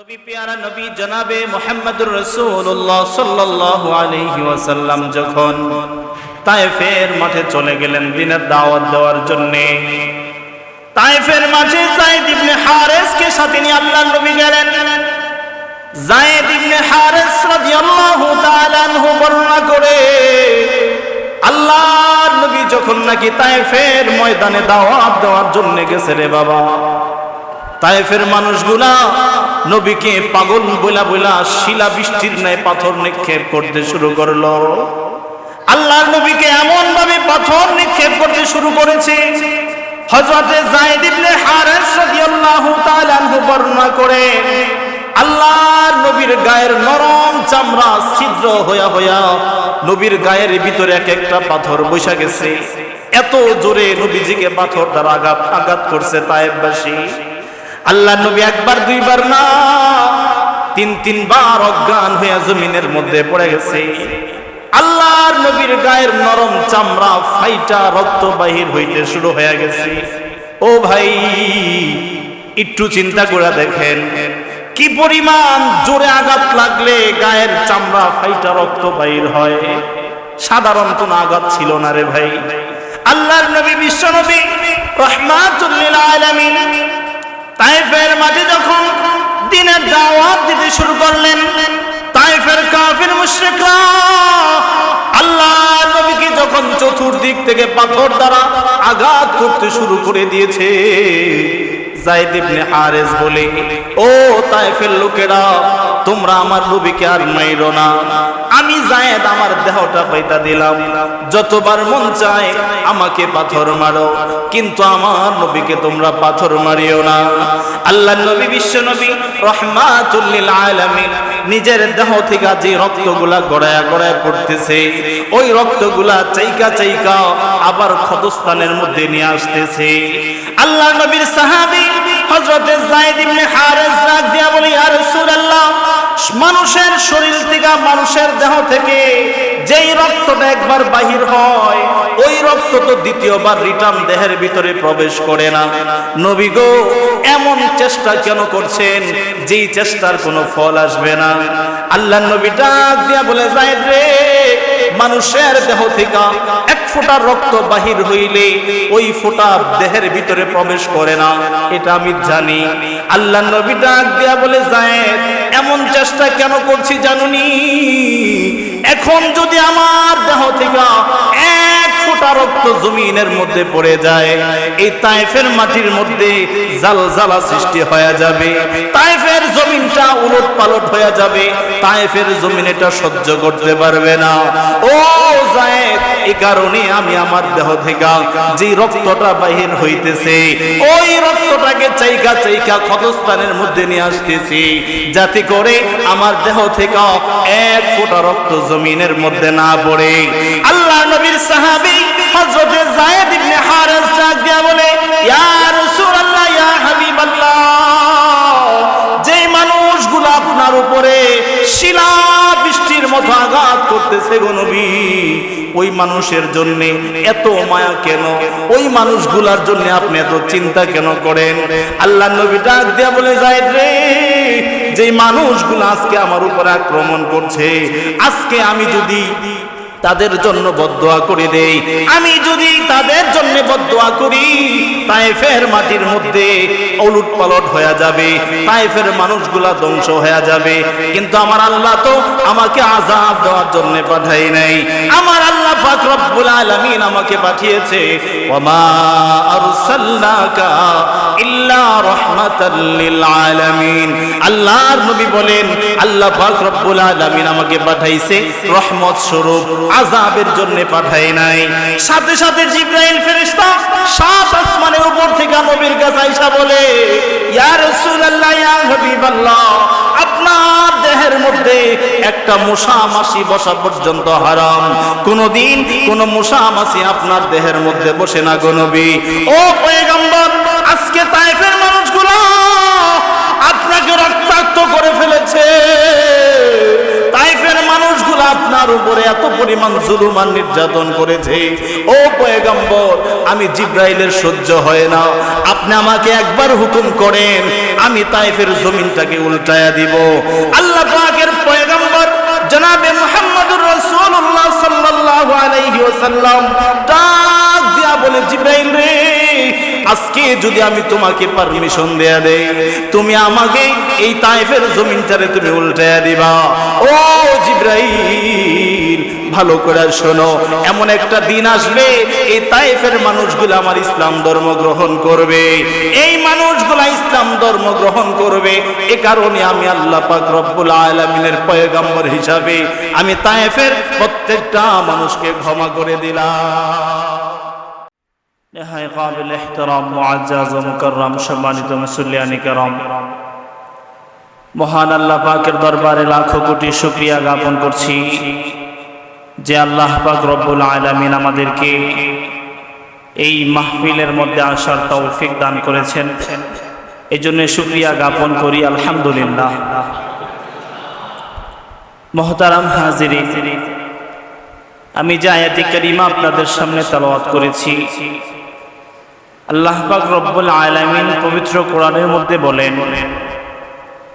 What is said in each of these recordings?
নবী পেয়ারা নবী জনাবে মোহাম্মদুর রসুল্লাহ ওয়াসাল্লাম যখন তায়েফের মাঠে চলে গেলেন দিনের দাওয়াত দেওয়ার জন্য। তায়েফের মাঠে যায়েদ ইবনে হারেসকে সাথে নিয়ে আল্লাহর নবী গেলেন। যায়েদ ইবনে হারেস রাদিয়াল্লাহু তাআলা আনহু বর্ণনা করে, আল্লাহর নবী যখন নাকি তায়েফের ময়দানে দাওয়াত দেওয়ার জন্য গেছে রে বাবা। তায়েফের মানুষগুলা নবীকে পাগল বইলা বইলা শিলা বৃষ্টির ন্যায় পাথর নিক্ষেপ করতে শুরু করল। আল্লাহর নবীকে এমন ভাবে পাথর নিক্ষেপ করতে শুরু করেছে। হযরতে যায়েদ ইবনে হারেস রাদিয়াল্লাহু তাআলা আনহু বর্ণনা করে, আল্লাহর নবীর গায়ের নরম চামড়া ছিদ্র হইয়া হইয়া নবীর গায়ের ভিতরে এক একটা পাথর বসা গেছে। এত জোরে নবীজিকে পাথর দ্বারা আঘাত আঘাত করছে তায়েববাসী আল্লাহ নবী একবার, দুইবার না, তিন, তিনবার অজ্ঞান হইয়া জমিনের মধ্যে পড়ে গেছে। আল্লাহর নবীর গায়ের নরম চামড়া, ফাইটা রক্ত বাহির হইতে শুরু হয়ে গেছে। ও ভাই, একটু চিন্তা করে দেখেন, কি পরিমাণ জোরে আঘাত লাগলে গায়ের চামড়া, ফাইটা রক্ত বাহির হয়? সাধারণ কোন আঘাত ছিল না রে ভাই। আল্লাহর নবী বিশ্ব নবী রহমাতুল্লিল আলামিন তাইফের মাঠে যখন দিনের দাওয়াত দিতে শুরু করলেন তাইফের কাফের মুশরিকরা আল্লাহ যখন চতুর্দিক থেকে পাথর দ্বারা আঘাত করতে শুরু করে দিয়েছে বলে, ও তাইফের লোকেরা, তোমরা আমার আর না। আমি আমার দেহটা পাইতা দিলাম। যতবার মন চায় আমাকে পাথর মারো, কিন্তু আমার নবীকে তোমরা পাথর মারিও না। আল্লাহ নবী বিশ্ব নবী রহমাতুল্লিল আলামিন নিজের দেহ থেকে যে রক্তগুলা গড়ায়া গড়ায় পড়তেছে, ওই রক্তগুলা চাইকা চাইকা আবার ক্ষতস্থানের মধ্যে নিয়ে আসতেছে। আল্লাহ নবীর সাহাবি হযরতে যায়েদ ইবনে হারেস রাদিয়াল্লাহু আনহু ইয়া মানুষের শরীর থেকে, মানুষের দেহ থেকে যেই রক্তটা একবার বাহির হয়, ওই রক্ত তো দ্বিতীয়বার রিটার্ন দেহের ভিতরে প্রবেশ করে না। নবী গো, এমন চেষ্টা কেন করছেন? যেই চেষ্টার কোনো ফল আসবে না। আল্লাহ ডাক দিয়া বলে যায় রে, মানুষের দেহ থেকে এক ফোঁটা রক্ত বাহির হইলে ওই ফোঁটা দেহের ভিতরে প্রবেশ করে না। এটা আমি জানি। আল্লাহ নবী ডাক দিয়া বলে যায় এমন চেষ্টা কেন করছি জানুনি? এখন যদি আমার দেহ থেকে এক ফোঁটা রক্ত জমিনের মধ্যে পড়ে যায়, এই তাইফের মাটির মধ্যে জালজালা সৃষ্টি হয়ে যাবে, তাইফের জমিনটা উলট পালট হয়ে যাবে, তাইফের জমিন এটা সহ্য করতে পারবে না। ও জায়েদ এই কারণে আমি আমার দেহ থেকে যে রক্তটা বাহির হইতেছে, ওই রক্তটাকে চাইকা চাইকা ক্ষতস্থানের মধ্যে নিয়ে আসতেছি, যাতে করে আমার দেহ থেকে এক ফোঁটা রক্ত জমিনের মধ্যে না পড়ে। আল্লাহ নবীর হযরতে যায়েদ ইবনে হারেস বলে, ইয়া রাসূলুল্লাহ, ইয়া হাবিবাল্লাহ যে মানুষগুলো আপনার উপরে শিলা বৃষ্টির মতো আঘাত করতেছে গো নবী ওই মানুষের জন্য এত মায়া কেন? ওই মানুষগুলার জন্য আপনি এত চিন্তা কেন করেন? আল্লাহ নবী ডাক দিয়া বলে যায় রে যে মানুষগুলো আজকে আমার উপর আক্রমণ করছে, আজকে আমি যদি তাদের জন্য বদোয়া করে দেই। আমি যদি তাদের জন্য বদোয়া করি, তাইফের মাটির মধ্যে ওলুট পালট হয়ে যাবে, তাইফের মানুষগুলা ধ্বংস হয়ে যাবে। কিন্তু আমার আল্লাহ তো আমাকে আজাব দেওয়ার জন্য পাঠাই নাই। আমার আল্লাহ পাক রব্বুল আলামিন আমাকে পাঠিয়েছে ওমা আরসালনাকা ইল্লা রাহমাতাল লিল আলামিন। আল্লাহর নবী বলেন, আল্লাহ পাক রব্বুল আলামিন আমাকে পাঠাইছে রহমত স্বরূপ, আযাবের জন্য পাঠাই নাই। সাথে সাথে ফেরেশতা সাত আসমানের উপর থেকে নবীর কাছে বলে, ইয়া রাসূলুল্লাহ, ইয়া হাবিবাল্লাহ, আপনার দেহের মধ্যে একটা মশা মাছি বসা পর্যন্ত হারাম। কোনদিন কোন মশা মাছি আপনার দেহের মধ্যে বসে না গো নবী। ও পয়গম্বর আজকে তাইফের মানুষগুলো আপনাকে রক্তাক্ত করে ফেলেছে। তাইফের মানুষগুলো আপনার উপরে এত পরিমাণ জুলুম আর নির্যাতন করেছে। ও পয়গম্বর, আমি জিব্রাইলের সহ্য হয় না। আপনি আমাকে একবার হুকুম করেন, আমি তাইফের জমিনটাকে উল্টায়া দিব। আল্লাহ পাকের পয়গম্বর, জনাবে মুহাম্মদুর রাসূলুল্লাহ সাল্লাল্লাহু আলাইহি ওয়াসাল্লাম, ডাক দিয়া বলে, জিব্রাইল রে আজকে যদি আমি তোমাকে পারমিশন দেয়া দেই, তুমি আমাকে এই তাইফের জমিনটারে তুমি উল্টায়া দিবা। ও জিব্রাইল, ভালো করে শোনো, এমন একটা দিন আসবে, এই তাইফের মানুষগুলো আমার ইসলাম ধর্ম গ্রহণ করবে। এই মানুষগুলা ইসলাম ধর্ম গ্রহণ করবে, এ কারণে আমি আল্লাহ পাক রব্বুল আলামিনের পয়গম্বর হিসাবে আমি তাইফের প্রত্যেকটা মানুষকে ক্ষমা করে দিলাম। নেহায় কাবিল মুআজ্জাজ ও মুকাররম, সম্মানিত মুসল্লিয়ানি মহান আল্লাহ পাকের দরবারে লাখো কোটি শুকরিয়া জ্ঞাপন করছি যে আল্লাহ পাক রব্বুল আলামিন আমাদেরকে এই মাহফিলের মধ্যে আসার তৌফিক দান করেছেন। এই জন্য শুক্রিয়া জ্ঞাপন করি, আলহামদুলিল্লাহ। মহতারাম হাজিরি আমি যে আয়াতি করিমা আপনাদের সামনে তালাওয়াত করেছি আল্লাহ পাক রব্বুল আলামিন পবিত্র কোরআনের মধ্যে বলেন,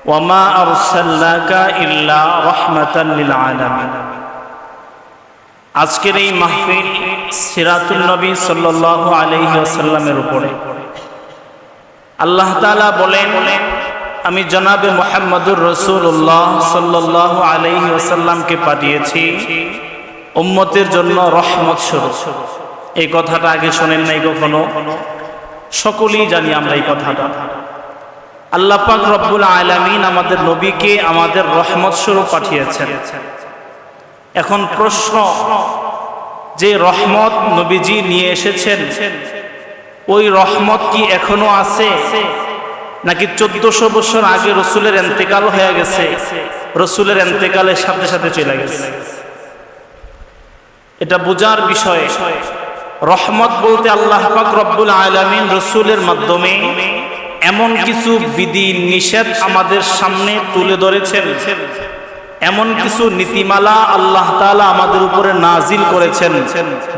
ওয়ামা আরসালনাকা ইল্লা রাহমাতান লিল আলামিন। আজকের এই মাহফিল সিরাতুল নবী সাল্লাল্লাহু আলাইহি ওয়াসাল্লামের উপরে। আল্লাহ তাআলা বলেন, আমি জনাবে মুহাম্মদুর রাসূলুল্লাহ সাল্লাল্লাহু আলাইহি ওয়াসাল্লামকে পাঠিয়েছি, উম্মতের জন্য রহমত স্বরূপ। এই কথাটা আগে শোনেন নাই কখনো? সকলেই জানি আমরা এই কথাটা। আল্লাহ পাক রব্বুল আলামিন আমাদের নবীকে আমাদের রহমত স্বরূপ পাঠিয়েছেন। এখন প্রশ্ন, যে রহমত নবীজি নিয়ে এসেছেন, ওই রহমত কি এখনও আছে? নাকি চোদ্দশো বছর আগে রসুলের এন্তেকাল হয়ে গেছে, রসুলের এন্তেকালের সাথে সাথে চলে গেছে? এটা বোঝার বিষয়। রহমত বলতে আল্লাহ পাক রব্বুল আলামিন রসুলের মাধ্যমে এমন কিছু বিধি নিষেধ আমাদের সামনে তুলে ধরেছেন। এমন কিছু নীতিমালা আল্লাহ তাআলা আমাদের উপরে নাজিল করেছেন,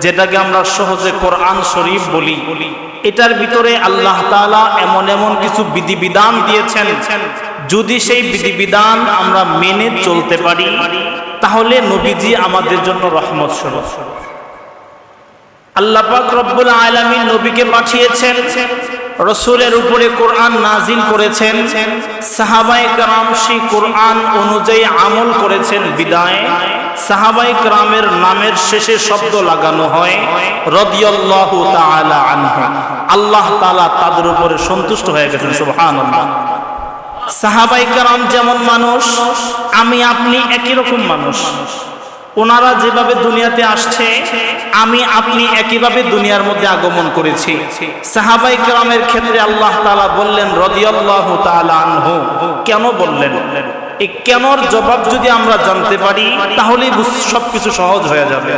যেটাকে আমরা সহজে কোরআন শরীফ বলি। এটার ভিতরে আল্লাহ তাআলা এমন এমন কিছু বিধিবিধান দিয়েছেন, যদি সেই বিধিবিধান আমরা মেনে চলতে পারি, তাহলে নবীজি আমাদের জন্য রহমত স্বরূপ। আল্লাহ পাক রব্বুল আলামিন নবীকে পাঠিয়েছেন, রসুলের উপরে কোরআন নাজিল করেছেন সাহাবাই কারাম সেই কোরআন অনুযায়ী আমল করেছেন বিদায়। সাহাবাই কারামের নামের শেষে শব্দ লাগানো হয় আল্লাহ তাআলা তাদের উপরে সন্তুষ্ট হয়ে গেছেন, সুবহানাল্লাহ। সাহাবাই কারাম যেমন মানুষ, আমি আপনি একই রকম মানুষ। ওনারা যেভাবে দুনিয়াতে আসছে, আমি, আপনি একইভাবে দুনিয়ার মধ্যে আগমন করেছি। সাহাবাই কেরামের ক্ষেত্রে আল্লাহ তালা বললেন, রদিয়াল্লাহ আনহু। কেন বললেন? এই কেনর জবাব যদি আমরা জানতে পারি, তাহলেই সবকিছু সহজ হয়ে যাবে।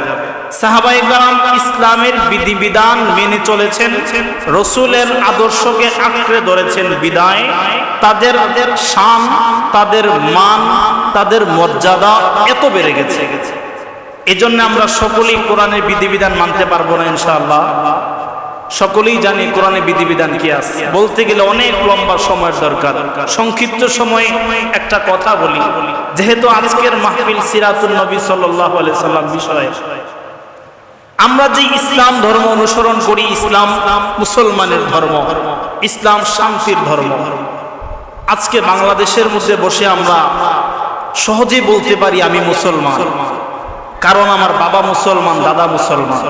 সাহাবাই কালাম ইসলামের বিধিবিধান মেনে চলেছেন, রসুলের আদর্শকে আঁকড়ে ধরেছেন বিদায়। তাদের শান, তাদের মান, তাদের মর্যাদা এত বেড়ে গেছে। এজন্য আমরা সকলেই কোরআনের বিধিবিধান মানতে পারব না ইনশাআল্লাহ। সকলেই জানি কোরআনে বিধিবিধান কি আছে। বলতে গেলে অনেক লম্বা সময়ের দরকার। সংক্ষিপ্ত সময়ে একটা কথা বলি। যেহেতু আজকের মাহফিল সিরাতুল নবী সাল্লাহ সাল্লাম বিষয়ে। আমরা যে ইসলাম ধর্ম অনুসরণ করি, ইসলাম মুসলমানের ধর্ম, ইসলাম শান্তির ধর্ম। আজকে বাংলাদেশের মধ্যে বসে আমরা সহজেই বলতে পারি আমি মুসলমান। কারণ আমার বাবা মুসলমান, দাদা মুসলমান।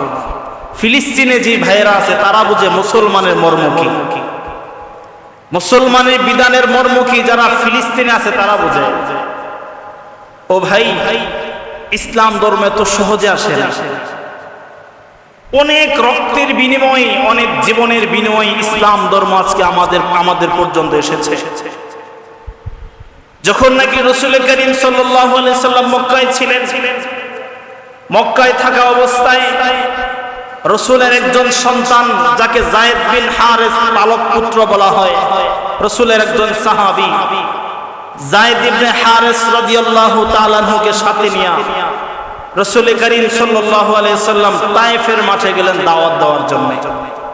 ফিলিস্তিনে যে ভাইয়েরা আছে, তারা বুঝে মুসলমানের মর্ম কি মুসলমানের বিধানের মর্ম কি যারা ফিলিস্তিনে আছে, তারা বুঝে। ও ভাই, ইসলাম ধর্ম এত সহজে আসে না। অনেক রক্তের বিনিময়ে, অনেক জীবনের বিনিময়ে ইসলাম ধর্ম আজকে আমাদের আমাদের পর্যন্ত এসেছে। যখন নাকি রসুল করিম সাল্লাম মক্কায় ছিলেন মক্কায় থাকা অবস্থায় রসুলের একজন সন্তান, যাকে জায়েদ বিন হারেস পালক পুত্র বলা হয়, রসুলের একজন সাহাবি। জায়েদ ইবনে হারেস রাদিয়াল্লাহু তাআলাকে সাথে নিয়ে রসুল করিম সাল্লাল্লাহু আলাইহি সাল্লাম তায়েফের মাঠে গেলেন দাওয়াত দেওয়ার জন্য।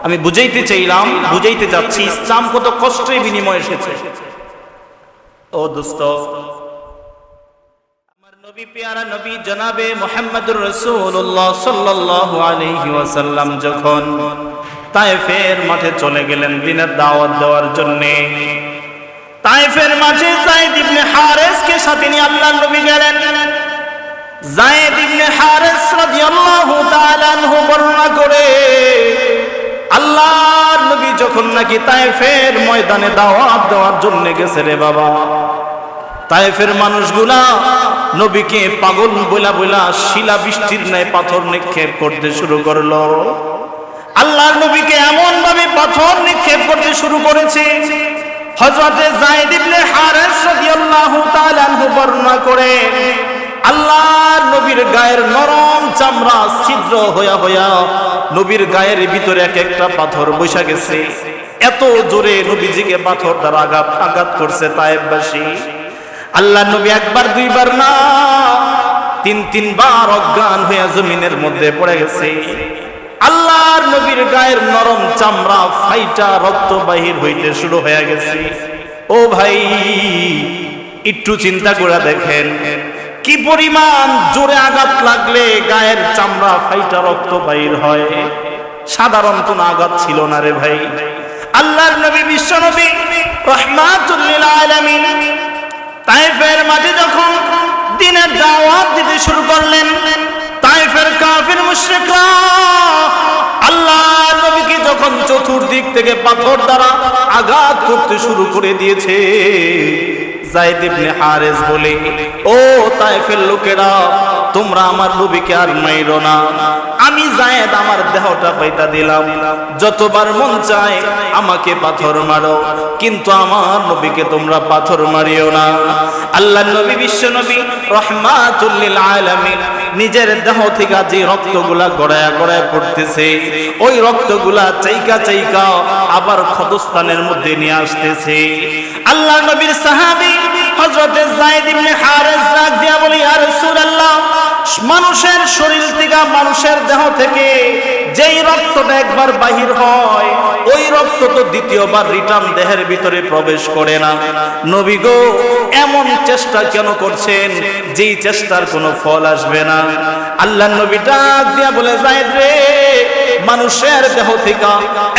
আমি বুঝাইতে চাইলাম, বুঝাইতে যাচ্ছি, ইসলাম কত কষ্টের বিনিময় এসেছে। ও দোস্ত নবী পেয়ারা নবী জনাবে মুহাম্মদুর রাসূলুল্লাহ সাল্লাল্লাহু আলাইহি ওয়াসাল্লাম যখন তায়েফের মাঠে চলে গেলেন দিনের দাওয়াত দেওয়ার জন্য। তায়েফের মাঠে যায়েদ ইবনে হারেসকে সাথে নিয়ে আল্লাহর নবী গেলেন। যায়েদ ইবনে হারেস রাদিয়াল্লাহু তাআলা আনহু বর্ণনা করে, আল্লাহর নবী যখন নাকি তায়েফের ময়দানে দাওয়াত দেওয়ার জন্য গেছে রে বাবা। তায়েফের মানুষগুলা নবীকে পাগল বইলা বইলা শিলা বৃষ্টির ন্যায় পাথর নিক্ষেপ করতে শুরু করল। আল্লাহর নবীকে এমন ভাবে পাথর নিক্ষেপ করতে শুরু করেছে। হযরতে যায়েদ ইবনে হারেস রাদিয়াল্লাহু তাআলা আনহু বর্ণনা করে, আল্লাহর নবীর গায়ের নরম চামড়া ছিদ্র হইয়া হইয়া নবীর গায়ের ভিতরে এক একটা পাথর বৈশা গেছে। এত জোরে নবীজিকে পাথর দ্বারা আঘাত আঘাত করছে তায়েববাসী আল্লাহ নবী একবার, দুইবার না, তিন, তিনবার অজ্ঞান হয়ে জমিনের মধ্যে পড়ে গেছে। আল্লাহর নবীর গায়ের নরম চামড়া ফাইটা রক্ত বাহির হইতে শুরু হয়ে গেছে। ও ভাই, একটু চিন্তা করে দেখেন, কি পরিমাণ জোরে আঘাত লাগলে গায়ের চামড়া ফাইটা রক্ত বাহির হয়? সাধারণ কোন আঘাত ছিল না রে ভাই। আল্লাহর নবী বিশ্ব নবী রহমাতুল্লিল আলামিন তাইফের মাঝে যখন দিনের দাওয়াত দিতে শুরু করলেন, তাইফের কাফির মুশরিকরা আল্লাহ নবীকে যখন চতুর্দিক থেকে পাথর দ্বারা আঘাত করতে শুরু করে দিয়েছে, জাইদ ইবনে হারেস বলে, ও তাইফের লোকেরা তোমরা আমার নবীকে আর মাইরো না। আমি জায়েদ আমার দেহটা পাইতা দিলাম। যতবার মন চায় আমাকে পাথর মারো, কিন্তু আমার নবীকে তোমরা পাথর মারিও না। আল্লাহ নবী, বিশ্ব নবী রহমাতুল্লিল আলামিন নিজের দেহ থেকে যে রক্তগুলা গড়ায়া গড়ায় পড়তেছে, ওই রক্তগুলা চাইকা চাইকা আবার ক্ষতস্থানের মধ্যে নিয়ে আসতেছে। আল্লাহ নবীর সাহাবী ইবনে হারেস ইয়া রাসূলুল্লাহ, মানুষের শরীর থেকে মানুষের দেহ থেকে যেই রক্তটা একবার বাহির হয়, ওই রক্ত তো দ্বিতীয়বার রিটার্ন দেহের ভিতরে প্রবেশ করে না। নবী গো, এমন চেষ্টা কেন করছেন? যেই চেষ্টার কোনো ফল আসবে না। আল্লাহ নবী ডাক দিয়া বলে যায় রে মানুষের দেহ থেকে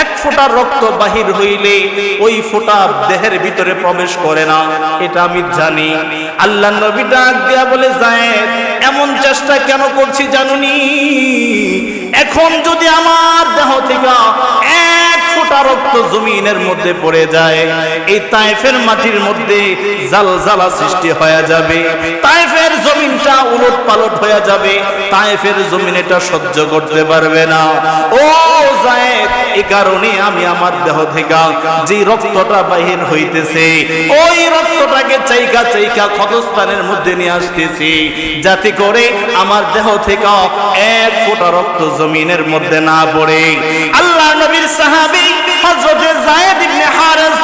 এক ফোঁটা রক্ত বাহির হইলে ওই ফোঁটা দেহের ভিতরে প্রবেশ করে না। এটা আমি জানি। আল্লাহ নবী ডাক দিয়া বলে যায় এমন চেষ্টা কেন করছি জানুনি? এখন যদি আমার দেহ থেকে ফোঁটা রক্ত জমিনের মধ্যে পড়ে যায়। এই তাইফের মাটির মধ্যে জালজালা সৃষ্টি হয়ে যাবে। তাইফের জমিনটা উলট পালট হয়ে যাবে। তাইফের জমিন এটা সহ্য করতে পারবে না। ও এই কারণে আমি আমার দেহ থেকে যে রক্তটা বাহির হইতেছে, ওই রক্তটাকে চাইকা চাইকা ক্ষতস্থানের মধ্যে নিয়ে আসতেছি, যাতে করে আমার দেহ থেকে এক রক্ত জমিনের মধ্যে না পড়ে। আল্লাহ নবীর সাহাবী ইবনে হারেস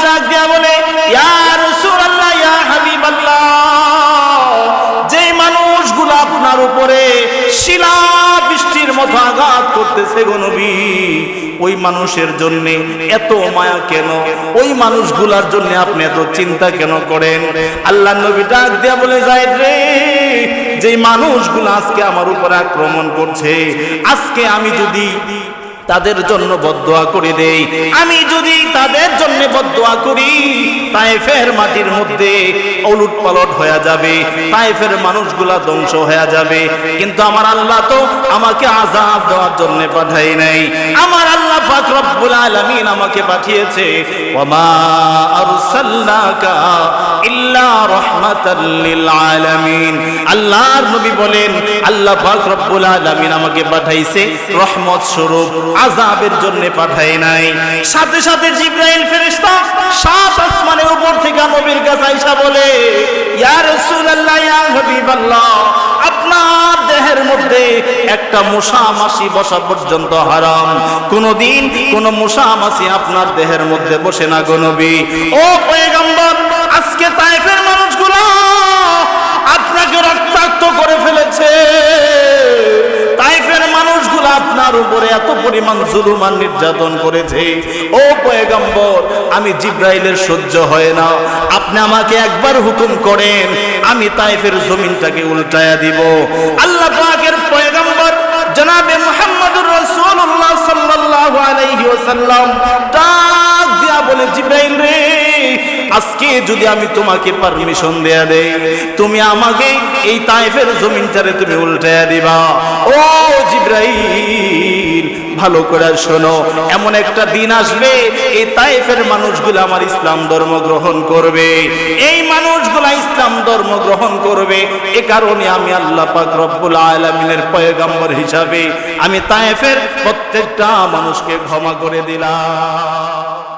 বলে, ইয়া রাসূলুল্লাহ, ইয়া হাবিবাল্লাহ, যেই মানুষগুলো আপনার উপরে করতেছে গো ওই মানুষের জন্য এত মায়া কেন? ওই মানুষগুলার জন্য আপনি এত চিন্তা কেন করেন? আল্লাহ নবী ডাক দিয়া বলে যায় রে যে মানুষগুলো আজকে আমার উপর আক্রমণ করছে, আজকে আমি যদি তাদের জন্য বদোয়া করে দেই। আমি যদি তাদের জন্য বদোয়া করি, তাইফের মাটির মধ্যে অলুট পালট হয়ে যাবে, তাইফের মানুষগুলা ধ্বংস হয়ে যাবে। কিন্তু আমার আল্লাহ তো আমাকে আজাব দেওয়ার জন্য পাঠাই নাই। আমার আল্লাহ পাক রব্বুল আলামিন আমাকে পাঠিয়েছে ওমা আরসালনাকা ইল্লা রাহমাতাল লিল আলামিন। আল্লাহর নবী বলেন, আল্লাহ পাক রব্বুল আলামিন আমাকে পাঠাইছে রহমত স্বরূপ, আযাবের জন্য পাঠাই নাই। সাথে সাথে জিব্রাইল ফেরেশতা সাত আসমানের উপর থেকে নবীর কাছে আইসা বলে, ইয়া রাসূলুল্লাহ, ইয়া হাবিবাল্লাহ, আপনার একটা মশা মাসি বসা পর্যন্ত হারাম। কোনদিন কোন মশা মাসি আপনার দেহের মধ্যে বসে না গো নবী। ও পয়গম্বর, আজকে তাইফের মানুষগুলো আপনাকে রক্তাক্ত করে ফেলেছে। তাইফের মানুষগুলো আপনার উপরে এত পরিমাণ জুলুম আর নির্যাতন করেছে। ও পয়গম্বর, আমি জিব্রাইলের সহ্য হয় না। আপনি আমাকে একবার হুকুম করেন, আমি তাইফের জমিনটাকে উল্টায়া দিব। আল্লাহ পয়গম্বর জনাবে মোহাম্মদুর রাসূলুল্লাহ সাল্লাল্লাহু আলাইহি ওয়াসাল্লাম। ডাক দিয়া বলে, জিব্রাইল রে, আজকে যদি আমি তোমাকে পারমিশন দেয়া দেই, তুমি আমাকে এই তাইফের জমিনটারে তুমি উল্টায়া দিবা। ও জিব্রাইল, ভালো করে শোনো, এমন একটা দিন আসবে, এই তাইফের মানুষগুলো আমার ইসলাম ধর্ম গ্রহণ করবে। এই মানুষগুলা ইসলাম ধর্ম গ্রহণ করবে, এ কারণে আমি আল্লাহ পাক রব্বুল আলামিনের পয়গম্বর হিসাবে আমি তাইফের প্রত্যেকটা মানুষকে ক্ষমা করে দিলাম।